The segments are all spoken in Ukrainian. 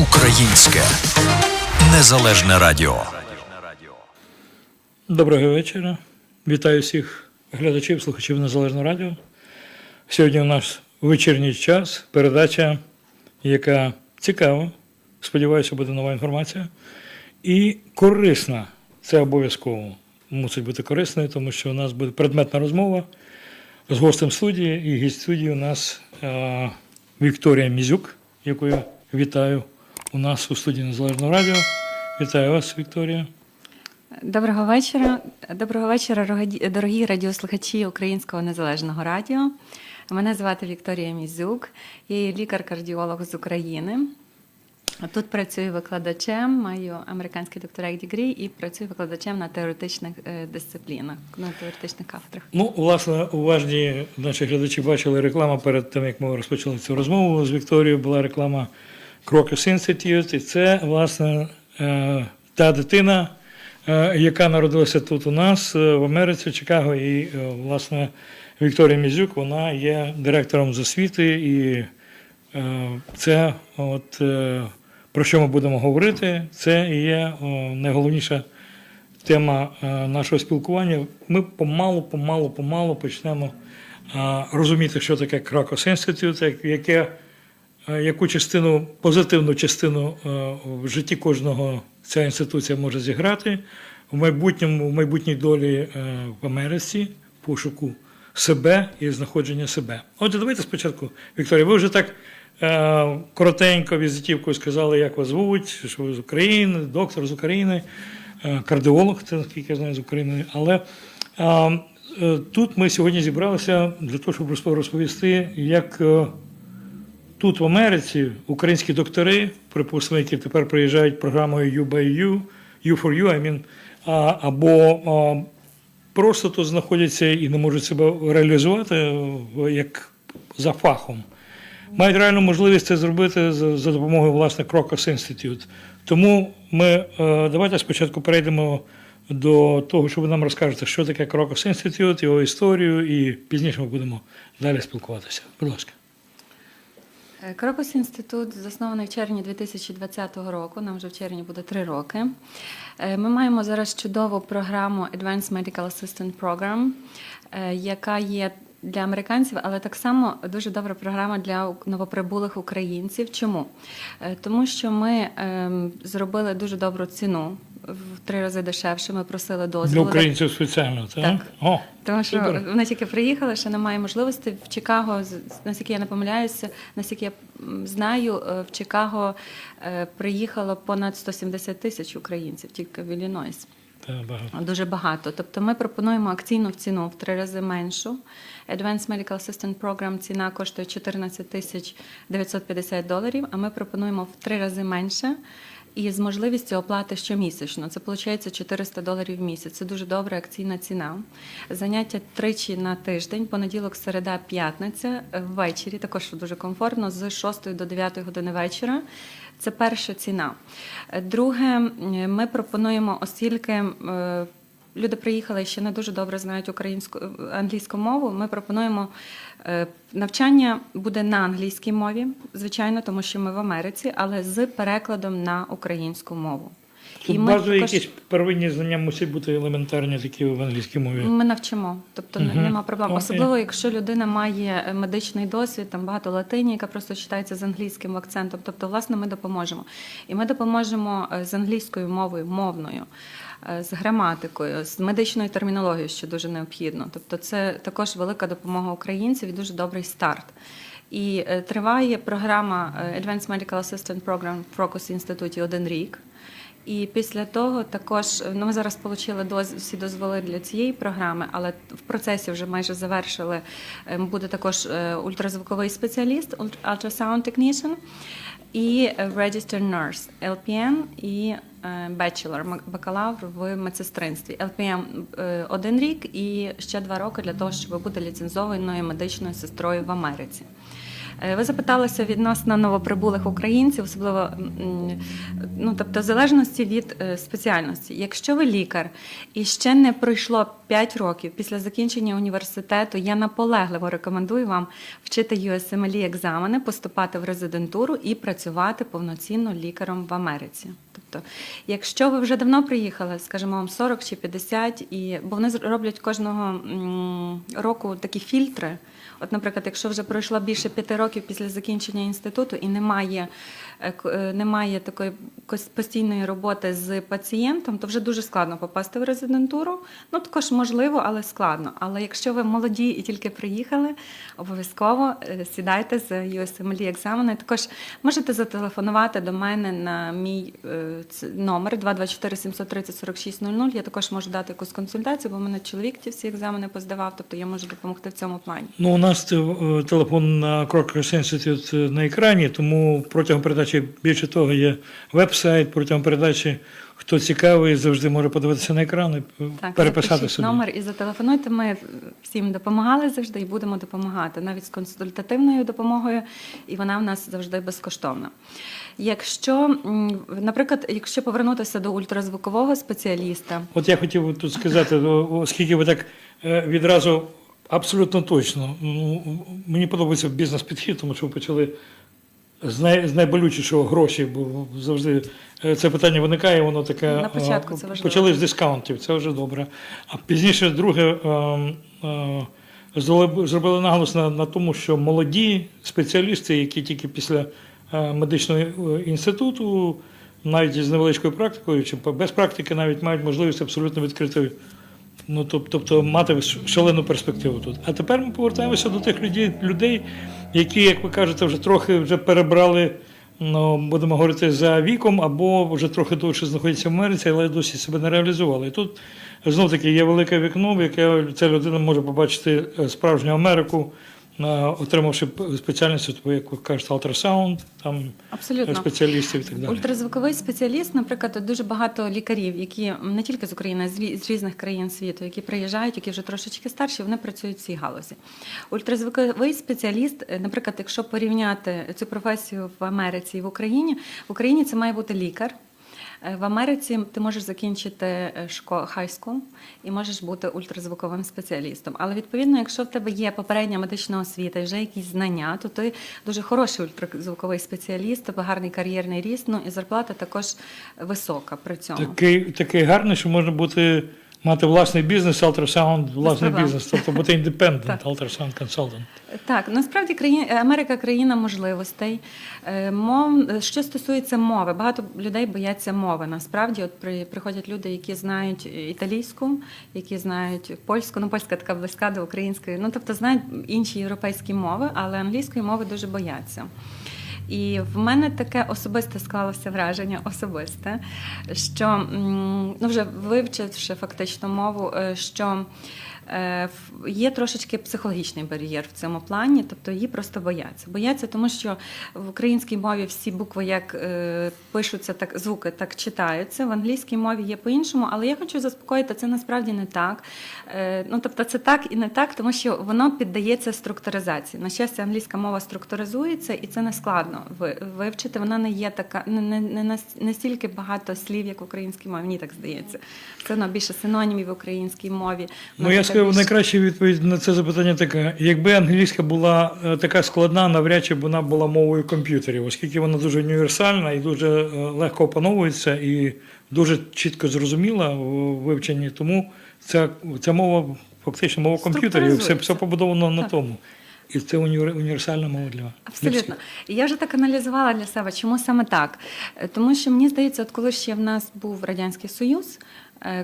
Українське незалежне радіо. Доброго вечора. Вітаю всіх глядачів, слухачів Незалежного радіо. Сьогодні у нас вечірній час, передача, яка цікава, сподіваюся, буде нова інформація. І корисна. Це обов'язково мусить бути корисною, тому що у нас буде предметна розмова з гостем студії. І гість студії у нас Вікторія Мізюк, яку я вітаю у нас у студії Незалежного радіо. Вітаю вас, Вікторія. Доброго вечора. Доброго вечора, дорогі радіослухачі Українського незалежного радіо. Мене звати Вікторія Мізюк, я є лікар-кардіолог з України. Тут працюю викладачем, маю американський докторат дегрі і працюю викладачем на теоретичних е, дисциплінах, на теоретичних кафедрах. Ну, власне, уважні наші глядачі бачили рекламу перед тим, як ми розпочали цю розмову з Вікторією. Була реклама Crocus Institute, і це, власне, е, та дитина, е, яка народилася тут у нас, е, в Америці, в Чикаго. І, власне, Вікторія Мізюк, вона є директором з освіти, і це, от, про що ми будемо говорити, це і є найголовніша тема нашого спілкування. Ми помалу, помалу, помалу почнемо розуміти, що таке Кракос Інститут, яке, яку частину, позитивну частину е, в житті кожного ця інституція може зіграти в майбутньому, в майбутній долі е, в Америці, пошуку себе і знаходження себе. Отже, давайте спочатку, Вікторія, ви вже так. е, Коротенько візитівкою сказали, як вас звуть, що ви з України, доктор з України е, кардіолог, це наскільки я знаю з України. Але е, тут ми сьогодні зібралися для того, щоб розповісти, як е, тут в Америці українські доктори, припустимо, які тепер приїжджають програмою U by U, U for You, I mean, а, або а, просто тут знаходяться і не можуть себе реалізувати як за фахом мають реальну можливість це зробити за, за допомогою власне Crocus Institute. Тому ми е, давайте спочатку перейдемо до того, що ви нам розкажете, що таке Crocus Institute, його історію, і пізніше ми будемо далі спілкуватися. Будь ласка. Е, Крокус інститут заснований в червні 2020 року. Нам вже в червні буде три роки. Е, Ми маємо зараз чудову програму Advanced Medical Assistant Program, е, яка є для американців, але так само дуже добра програма для новоприбулих українців. Чому? Е, Тому що ми ем, зробили дуже добру ціну. В три рази дешевше. Ми просили Для українців спеціально, так? Так. О, Тому що Супер. вони тільки приїхали, ще немає можливості. В Чикаго, наскільки я не помиляюся, наскільки я знаю, е, в Чикаго е, приїхало понад 170 тисяч українців тільки в Іллінойс. Багато. Дуже багато. Тобто ми пропонуємо акційну ціну в три рази меншу. Advanced Medical Assistant Program ціна коштує 14 тисяч 950 доларів, а ми пропонуємо в три рази менше. І з можливістю оплати щомісячно. Це виходить 400 доларів в місяць. Це дуже добра акційна ціна. Заняття тричі на тиждень, понеділок, середа, п'ятниця, ввечері, також дуже комфортно, з 6 до 9 години вечора. Це перша ціна. Друге, ми пропонуємо, оскільки е, люди приїхали і ще не дуже добре знають українську е, англійську мову. Ми пропонуємо е, навчання буде на англійській мові, звичайно, тому що ми в Америці, але з перекладом на українську мову. Тут базові якісь первинні знання мусять бути елементарні, такі в англійській мові. Ми навчимо, тобто Мгм. нема проблем. Окей. Особливо, якщо людина має е, медичний досвід, там багато латині, яка просто читається з англійським акцентом. Тобто, власне, ми допоможемо. І ми допоможемо е, з англійською мовою, мовною, е, з граматикою, з медичною термінологією, що дуже необхідно. Тобто, це також велика допомога українців і дуже добрий старт. І е, триває програма е, Advanced Medical Assistant Program в Фрокус інституті один рік. І після того також ну ми зараз отримали доз, всі дозволи для цієї програми, але в процесі вже майже завершили. е, Буде також е, ультразвуковий спеціаліст, ultrasound technician і е, registered nurse, LPN і bachelor, бакалавр в медсестринстві. LPN один рік і ще два роки для того, щоб бути ліцензованою медичною сестрою в Америці. Е, Ви запиталися відносно новоприбулих українців, особливо ну тобто в залежності від е, спеціальності. Якщо ви лікар і ще не пройшло 5 років після закінчення університету, я наполегливо рекомендую вам вчити USMLE екзамени, поступати в резидентуру і працювати повноцінно лікарем в Америці. Тобто, якщо ви вже давно приїхали, скажімо, вам 40 чи 50, і бо вони роблять кожного року такі фільтри. От, наприклад, якщо вже пройшло більше п'яти років після закінчення інституту і немає, е, е, немає такої постійної роботи з пацієнтом, то вже дуже складно попасти в резидентуру. Ну також можливо, але складно. Але якщо ви молоді і тільки приїхали, обов'язково е, сідайте з USMLE екзамени. Також можете зателефонувати до мене на мій номер 224 730 4600. Я також можу дати якусь консультацію, бо в мене чоловік ті всі екзамени поздавав, тобто я можу допомогти в цьому плані. Ну, у нас е, телефон на Crocker Institute на екрані, тому протягом передачі більше того є веб-сайт, протягом передачі, хто цікавий, завжди може подивитися на екран і е, Так, переписати собі. номер і зателефонуйте. Ми всім допомагали завжди і будемо допомагати, навіть з консультативною допомогою, і вона в нас завжди безкоштовна. Якщо, наприклад, якщо повернутися до ультразвукового спеціаліста, От я хотів тут сказати, оскільки ви так е, відразу абсолютно точно. ну, Мені подобається бізнес-підхід, тому що ви почали з, най, з найболючішого гроші, бо завжди е, це питання виникає, воно таке. На початку е, це важливо. Почали з дискаунтів, це вже добре. А пізніше, друге, е, е, зробили наголос на, на тому, що молоді спеціалісти, які тільки після медичного е, інституту, навіть з невеличкою практикою, чи без практики, навіть мають можливість абсолютно відкрити. Ну, тобто мати шалену перспективу тут. А тепер ми повертаємося до тих людей, людей, які, як ви кажете, вже трохи вже перебрали, ну, будемо говорити, за віком, або вже трохи довше знаходяться в Америці, але досі себе не реалізували. І тут знов таки є велике вікно, в яке ця людина може побачити е, справжню Америку, е, отримавши спеціальність, от, як ви кажете, алтрасаунд, там абсолютно спеціалістів і так далі. Ультразвуковий спеціаліст, наприклад, дуже багато лікарів, які не тільки з України, а з різних країн світу, які приїжджають, які вже трошечки старші, вони працюють в цій галузі. Ультразвуковий спеціаліст, е, наприклад, якщо порівняти цю професію в Америці і в Україні, в Україні це має бути лікар. Е, В Америці ти можеш закінчити хай-скул і можеш бути ультразвуковим спеціалістом. Але відповідно, якщо в тебе є попередня медична освіта і вже якісь знання, то ти дуже хороший ультразвуковий спеціаліст, тебе гарний кар'єрний ріст, ну і зарплата також висока при цьому. Такий, такий гарний, що можна бути, мати власний бізнес, алтрасаунд, власний проблем. бізнес, тобто бути Так. ultrasound consultant. Так, насправді країна Америка країна можливостей. Е, Мов що стосується мови, багато людей бояться мови. Насправді, от при приходять люди, які знають італійську, які знають польську. Ну, польська така близька до української. Ну тобто знають інші європейські мови, але англійської мови дуже бояться. І в мене таке особисте склалося враження, особисте, що ну вже вивчивши фактично мову, е, що є трошечки психологічний бар'єр в цьому плані, тобто її просто бояться. Бояться, тому що в українській мові всі букви як е, пишуться, так звуки так читаються. В англійській мові є по-іншому, але я хочу заспокоїти, це насправді не так. Е, ну тобто, це так і не так, тому що воно піддається структуризації. На щастя, англійська мова структуризується, і це не складно вивчити. Вона не є така, не, не, не настільки багато слів, як в українській мові. Мені так здається. Це одно більше синонімів в українській мові. Ну, я скажу, найкраща відповідь на це запитання така: якби англійська була е, така складна, навряд чи б вона була мовою комп'ютерів, оскільки вона дуже універсальна і дуже е, легко опановується і дуже чітко зрозуміла в вивченні. Тому ця, ця мова фактично мова комп'ютерів, все, все побудовано на Так. тому. І це уні- універсальна мова для для Абсолютно. І я вже так аналізувала для себе, чому саме так. Е, Тому що мені здається, от коли ще в нас був Радянський Союз,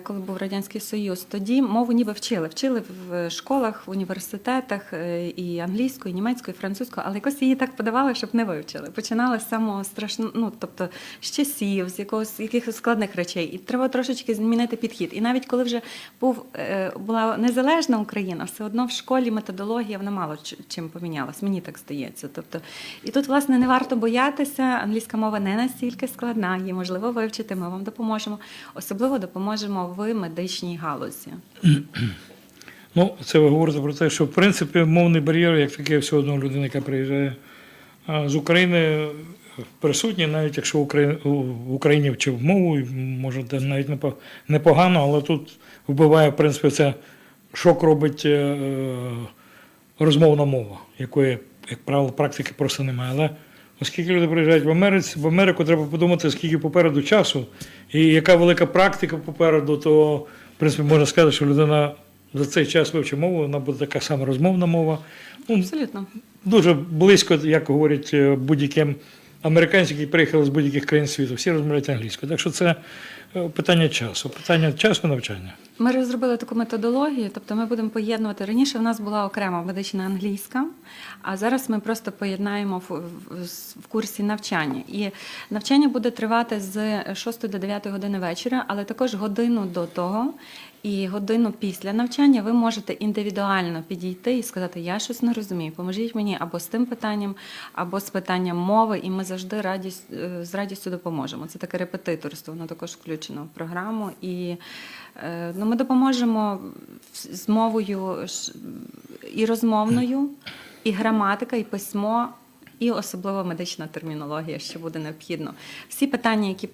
коли був Радянський Союз, тоді мову ніби вчили. Вчили в школах, в університетах е, і англійською, і німецькою, і французькою, але якось її так подавали, щоб не вивчили. Починали з самого страшного, ну тобто з часів, з якогось якихось складних речей. І треба трошечки змінити підхід. І навіть коли вже був е, була незалежна Україна, все одно в школі методологія вона мало чим помінялась. Мені так здається. Тобто, і тут, власне, не варто боятися. Англійська мова не настільки складна, її можливо вивчити. Ми вам допоможемо. Особливо допоможемо в медичній галузі. Ну, це ви говорите про те, що в принципі мовний бар'єр, як таке, все одно людина, яка приїжджає з України присутні, навіть якщо в Україні вчив мову, може навіть непогано, але тут вбиває, в принципі, це шок робить е, е, розмовна мова, якої, як правило, практики просто немає. Але оскільки люди приїжджають в Америці, в Америку треба подумати, скільки попереду часу і яка велика практика попереду, то в принципі можна сказати, що людина за цей час вивчить мову, вона буде така сама розмовна мова. Ну, Абсолютно. дуже близько, як говорять е, будь-яким американцям, які приїхали з будь-яких країн світу, всі розмовляють англійською. Так що це е, питання часу, питання часу навчання. Ми розробили таку методологію, тобто ми будемо поєднувати. Раніше в нас була окрема медична англійська, а зараз ми просто поєднаємо в, в, в курсі навчання. І навчання буде тривати з 6 до 9 години вечора, але також годину до того. І годину після навчання ви можете індивідуально підійти і сказати, я щось не розумію, поможіть мені або з тим питанням, або з питанням мови, і ми завжди радість, е, з радістю допоможемо. Це таке репетиторство, воно також включено в програму. І е, ну, ми допоможемо з з мовою і розмовною, і граматика, і письмо. І особливо медична термінологія, що буде необхідно. Всі питання, які,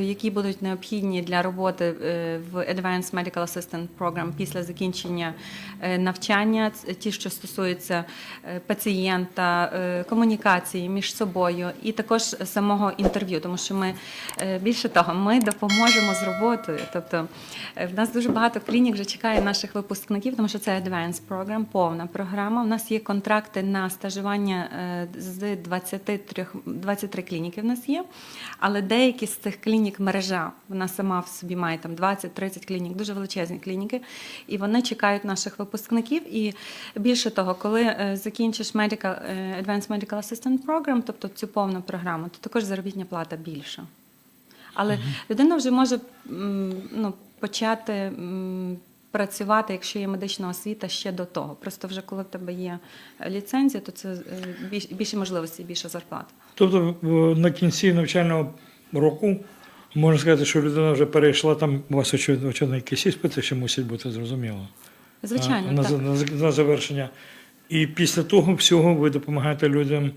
які будуть необхідні для роботи е, в Advanced Medical Assistant Program після закінчення е, навчання, ті, що стосуються е, пацієнта, комунікації між собою, і також самого інтерв'ю, тому що ми більше того, ми допоможемо з роботою. Тобто в нас дуже багато клінік вже чекає наших випускників, тому що це Advanced Program, повна програма. У нас є контракти на стажування е, з 23, 23 клініки. В нас є, але деякі з цих клінік мережа вона сама в собі має там 20-30 клінік, дуже величезні клініки, і вони чекають наших випускників. І більше того, коли е, закінчиш medical, е, Advanced Medical Assistant Program, тобто цю повну програму, то також заробітня плата більша. Але людина вже може ну, почати працювати, якщо є медична освіта, ще до того. Просто вже коли в тебе є ліцензія, то це е, більш, більше можливості, більша зарплата. Тобто на кінці навчального року можна сказати, що людина вже перейшла там, у вас очевидно, якісь іспити ще мусять бути зрозуміло. Звичайно, на, так. за- на, на завершення. І після того всього ви допомагаєте людям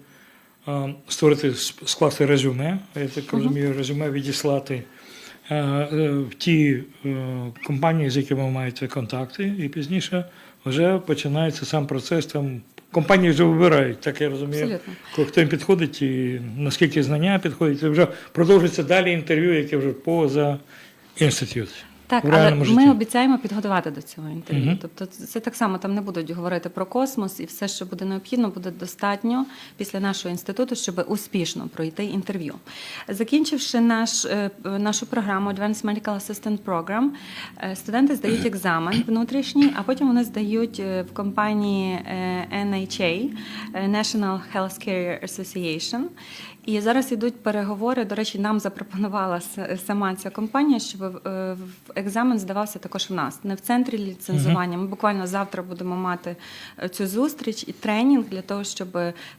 а, створити скласти резюме. Я так розумію, резюме відіслати е, ті е, компанії, з якими ви маєте контакти, і пізніше вже починається сам процес. Там компанії вже вибирають, так я розумію, Абсолютно. коли хто їм підходить і наскільки знання підходять. І вже продовжується далі інтерв'ю, яке вже поза інститут. Так, але реальному житті. ми обіцяємо підготувати до цього інтерв'ю. Мгм. Тобто, це так само там не будуть говорити про космос, і все, що буде необхідно, буде достатньо після нашого інституту, щоб успішно пройти інтерв'ю. Закінчивши наш, е, нашу програму Advanced Medical Assistant Program, е, студенти здають екзамен внутрішній, а потім вони здають е, в компанії NHA National Healthcare Association. І зараз йдуть переговори. До речі, нам запропонувала сама ця компанія, щоб е, екзамен здавався також в нас, не в центрі ліцензування. Ми буквально завтра будемо мати е, цю зустріч і тренінг для того, щоб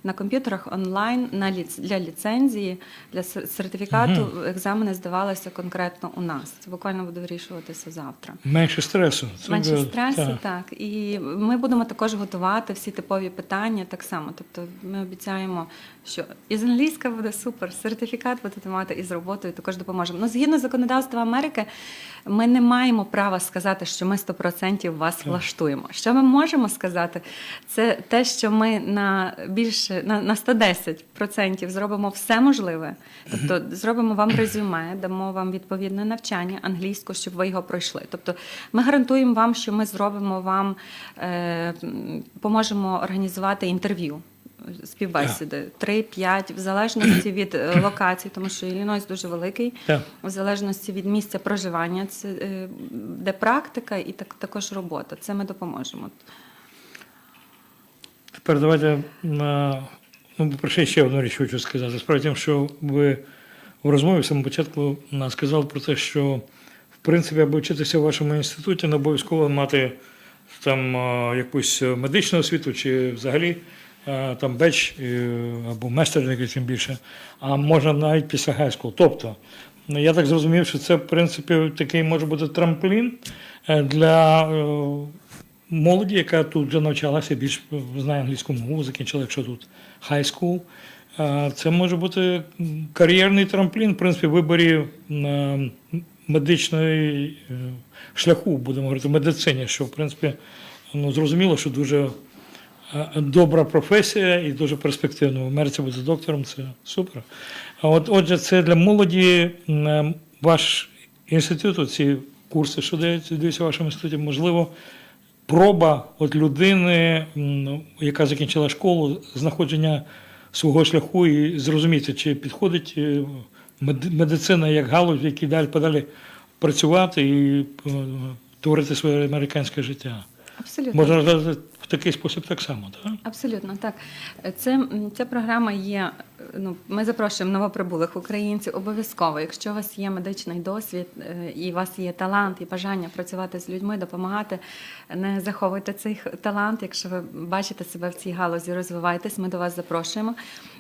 на комп'ютерах онлайн на для ліцензії, для сер- сертифікату екзамени здавалися конкретно у нас. Це буквально буде вирішуватися завтра. Менше стресу. Це Менше стресу, так. так. І ми будемо також готувати всі типові питання так само. Тобто ми обіцяємо, що і з англійська буде супер, сертифікат будете мати і з роботою також допоможемо. Ну, згідно законодавства Америки, ми не маємо права сказати, що ми 100% вас влаштуємо. Що ми можемо сказати, це те, що ми на більше на, на 110% зробимо все можливе. Тобто зробимо вам резюме, дамо вам відповідне навчання англійську, щоб ви його пройшли. Тобто ми гарантуємо вам, що ми зробимо вам, е, поможемо організувати інтерв'ю. Співбесіди 3-5, в залежності від е, локації, тому що Іллінойс дуже великий, в залежності від місця проживання, це е, де практика і так також робота. Це ми допоможемо. Тепер давайте на ну, про ще ще одну річ хочу сказати. Справді, тим, що ви в розмові в самому початку е, сказали про те, що в принципі, аби вчитися в вашому інституті, не обов'язково мати там е, якусь медичну освіту чи взагалі е, там беч е, або майстерник, тим більше, а можна навіть після хайскул. Тобто, ну, я так зрозумів, що це в принципі такий може бути трамплін е, для е, молоді, яка тут вже навчалася, більш знає англійську мову, закінчила, якщо тут high school, Це може бути кар'єрний трамплін, в принципі, виборі медичної е, шляху, будемо говорити, медицині, що в принципі ну, зрозуміло, що дуже е, добра професія і дуже перспективна. В Америці бути доктором це супер. А от отже, це для молоді ваш інститут, ці курси, що даються в вашому інституті, можливо, проба от людини, яка закінчила школу, знаходження свого шляху і зрозуміти, чи підходить е, медицина як галузь, в якій далі подалі працювати і е, творити своє американське життя. Абсолютно. Можна такий спосіб так само, так? Абсолютно так. Це ця програма є. Ну, ми запрошуємо новоприбулих українців. Обов'язково, якщо у вас є медичний досвід е, і у вас є талант і бажання працювати з людьми, допомагати, не заховуйте цей талант. Якщо ви бачите себе в цій галузі, розвивайтесь. Ми до вас запрошуємо.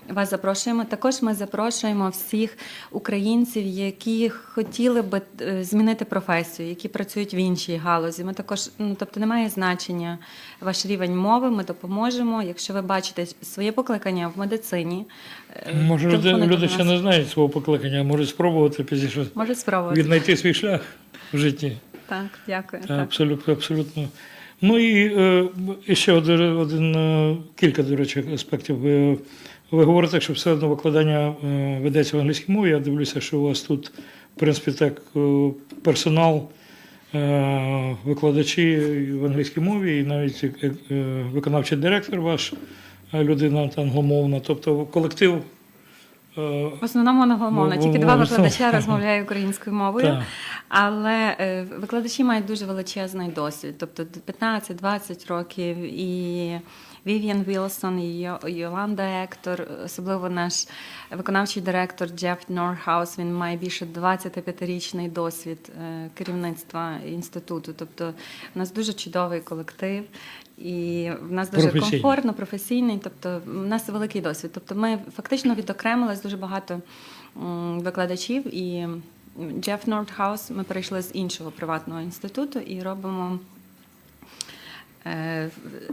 Вас запрошуємо. Також ми запрошуємо всіх українців, які хотіли би е, змінити професію, які працюють в іншій галузі. Ми також, ну тобто, немає значення ваш рівень мови. Ми допоможемо. Якщо ви бачите своє покликання в медицині, Може, люди, люди до ще нас. не знають свого покликання, а можуть спробувати пізніше Може спробувати. віднайти свій шлях в житті. Так, дякую. Так. Абсолютно, абсолютно. Ну і, е, і ще один, один е, кілька, до речі, аспектів. Ви, ви говорите, що все одно викладання е, ведеться в англійській мові. Я дивлюся, що у вас тут, в принципі, так, е, персонал, е, викладачі в англійській мові, і навіть е, е, виконавчий директор ваш е, людина англомовна, тобто колектив. е, В основному англомовно. Ну, Тільки два викладача розмовляють українською мовою. Так. Але е, викладачі мають дуже величезний досвід, тобто 15-20 років. І Вів'ян Вілсон, і Йоланда Ектор, особливо наш виконавчий директор Джеф Норхаус, він має більше 25-річний досвід е, керівництва інституту. Тобто у нас дуже чудовий колектив. І в нас дуже Професійний. комфортно, професійний, тобто в нас великий досвід. Тобто ми фактично відокремились дуже багато викладачів і Джеф Нордхаус, ми перейшли з іншого приватного інституту і робимо е,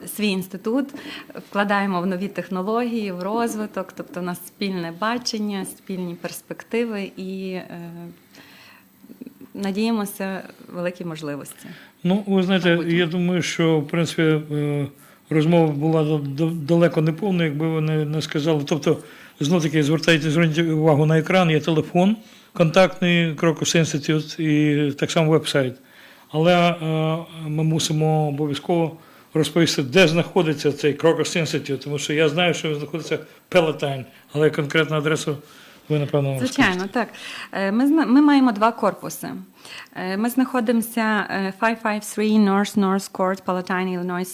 свій інститут, вкладаємо в нові технології, в розвиток, тобто у нас спільне бачення, спільні перспективи і е, надіємося великі можливості. Ну, ви знаєте, я думаю, що в принципі е, розмова була далеко не повна, якби ви не, сказали. Тобто, знов таки звертайте зверніть увагу на екран, є телефон контактний Crocus Institute і так само веб-сайт. Але е, ми мусимо обов'язково розповісти, де знаходиться цей Crocus Institute, тому що я знаю, що він знаходиться в Пелетайн, але конкретну адресу ви, напевно, Звичайно, так. Е, Ми, ми маємо два корпуси. Е, Ми знаходимося е, 553 North North Court, Palatine, Illinois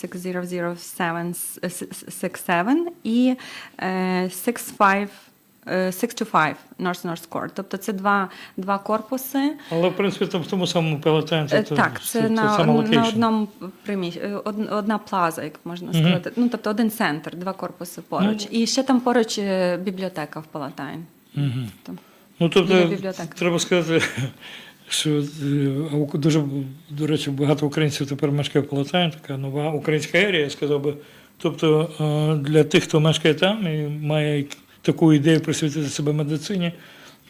60077 і е, 65 е, 625 North North Court. Тобто це два, два корпуси. Але, в принципі, там в тому самому Пелетайн Е, Так, це, на, сама на локейшн. одному приміщ... е, од- одна плаза, як можна сказати. Ну, тобто один центр, два корпуси поруч. І ще там поруч е, бібліотека в Палатайн. Тобто, Ну, тобто, треба сказати, що е, дуже, до речі, багато українців тепер мешкає в Полотані, така нова українська ерія, я сказав би. Тобто, е, для тих, хто мешкає там і має таку ідею присвятити себе медицині,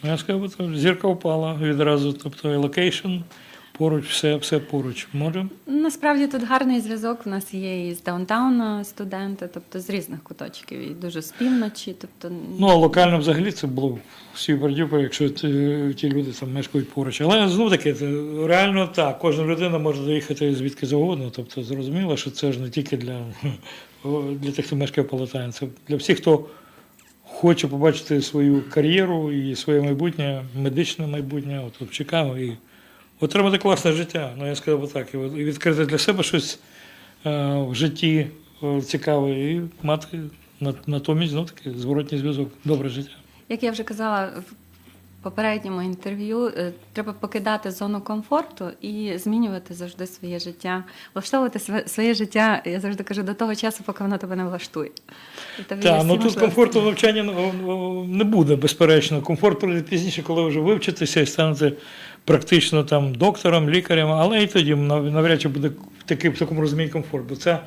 я сказав, зірка впала відразу. Тобто, і локейшн поруч, все, все поруч. Може, Насправді тут гарний зв'язок. У нас є і з даунтауна студенти, тобто з різних куточків, і дуже з півночі. Тобто, Ну, а локально взагалі це було супер-дюпер, якщо ті, люди там мешкають поруч. Але знову таки, реально так, кожна людина може доїхати звідки завгодно. Тобто зрозуміло, що це ж не тільки для, для тих, хто мешкає в Палатані, це для всіх, хто хоче побачити свою кар'єру і своє майбутнє, медичне майбутнє, от, от в Чикаго, і отримати класне життя. Ну, я сказав би так, і відкрити для себе щось е, в житті е, цікаве, і мати на- натомість знов таки зворотній зв'язок, добре життя. як я вже казала в попередньому інтерв'ю, е, треба покидати зону комфорту і змінювати завжди своє життя, влаштовувати своє- життя, я завжди кажу, до того часу, поки воно тебе не влаштує. Так, ну тут комфорту навчання ну, ну, не буде, безперечно. Комфорт прийде пізніше, коли вже вивчитеся і станете практично там доктором, лікарем, але і тоді навряд чи буде такий, в такому розумінні комфорт. Бо це,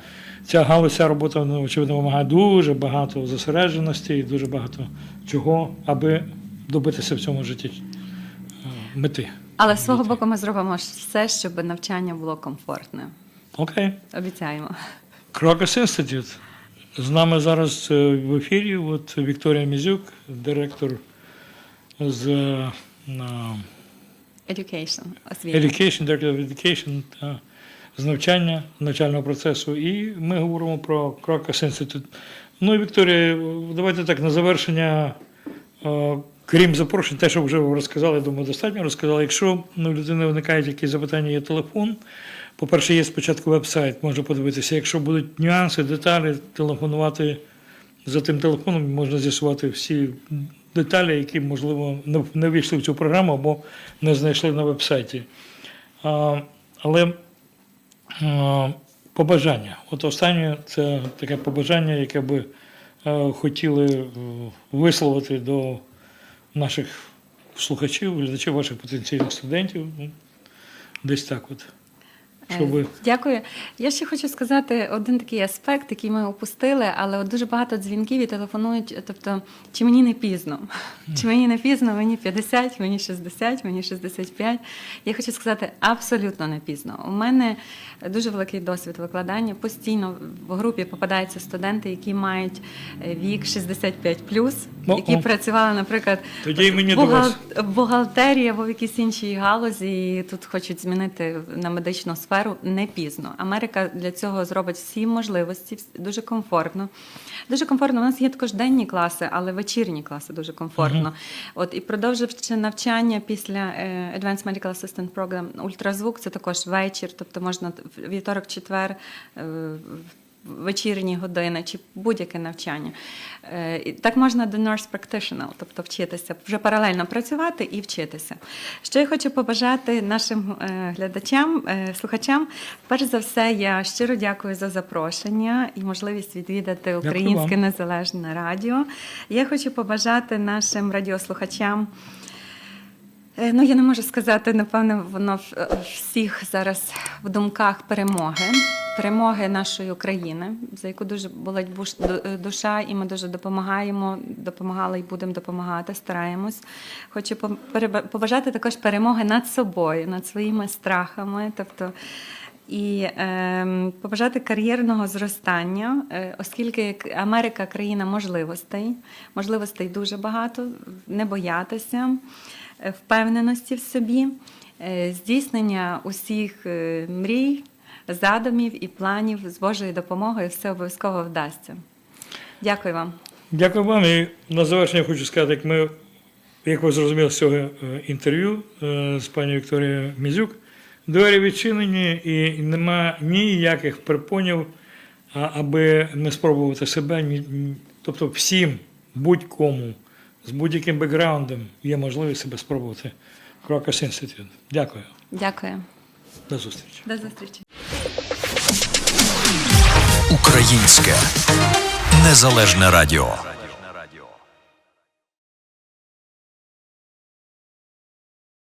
ця галузь, ця робота, ну, очевидно, вимагає дуже багато зосередженості і дуже багато чого, аби добитися в цьому житті е, мети. Але з свого боку ми зробимо все, щоб навчання було комфортне. Окей. Обіцяємо. Крокус Інститут. З нами зараз е, в ефірі от Вікторія Мізюк, директор з е, Education, освіта. Education, Director of Education з навчання, навчального процесу. І ми говоримо про Крокус Інститут. Ну і Вікторія, давайте так на завершення, е, крім запрошень, те, що вже розказали, я думаю, достатньо розказали. Якщо ну, людини виникають якісь запитання, є телефон. По-перше, є спочатку веб-сайт, можна подивитися. Якщо будуть нюанси, деталі, телефонувати за тим телефоном, можна з'ясувати всі деталі, які, можливо, не- не війшли в цю програму або не знайшли на веб-сайті. Але побажання. От останнє це таке побажання, яке би е, хотіли е, висловити до наших слухачів, глядачів, ваших потенційних студентів. Ну, Десь так от. Щоб... Е, Дякую. Я ще хочу сказати один такий аспект, який ми опустили, але от дуже багато дзвінків і телефонують. Тобто, чи мені не пізно? Чи мені не пізно? Мені 50, мені 60, мені 65. Я хочу сказати, абсолютно не пізно. У мене дуже великий досвід викладання. Постійно в групі попадаються студенти, які мають е, вік 65 О-о. які працювали, наприклад, Тоді мені бухгал- бухгалтерії або в якійсь іншій галузі, і тут хочуть змінити на медичну сферу не пізно. Америка для цього зробить всі можливості, дуже комфортно. Дуже комфортно. У нас є також денні класи, але вечірні класи дуже комфортно. От і продовживши навчання після е, Advanced Medical Assistant Program, ультразвук це також вечір, тобто можна вівторок, четвер. Вечірні години чи будь-яке навчання. Е, Так можна до nurse practitioner, тобто вчитися, вже паралельно працювати і вчитися. Що я хочу побажати нашим е, глядачам, е, слухачам. Перш за все, я щиро дякую за запрошення і можливість відвідати. Українське незалежне радіо. Я хочу побажати нашим радіослухачам. Е, Ну, я не можу сказати, напевно, воно е, всіх зараз в думках перемоги, перемоги нашої України, за яку дуже болить е, душа, і ми дуже допомагаємо, допомагали і будемо допомагати, стараємось. Хочу побажати також перемоги над собою, над своїми страхами. Тобто, і е, побажати кар'єрного зростання, оскільки Америка країна можливостей, можливостей дуже багато, не боятися, впевненості в собі, е, здійснення усіх е, мрій, задумів і планів з Божою допомогою все обов'язково вдасться. Дякую вам. Дякую вам. І на завершення хочу сказати, як ми, як ви зрозуміли з цього е, інтерв'ю е, з пані Вікторією Мізюк, двері відчинені і нема ніяких припонів, аби не спробувати себе. Тобто всім, будь-кому, з будь-яким бекграундом є можливість себе спробувати. Крокос Інститут. Дякую. Дякую. До зустрічі. До зустрічі. Українське незалежне радіо.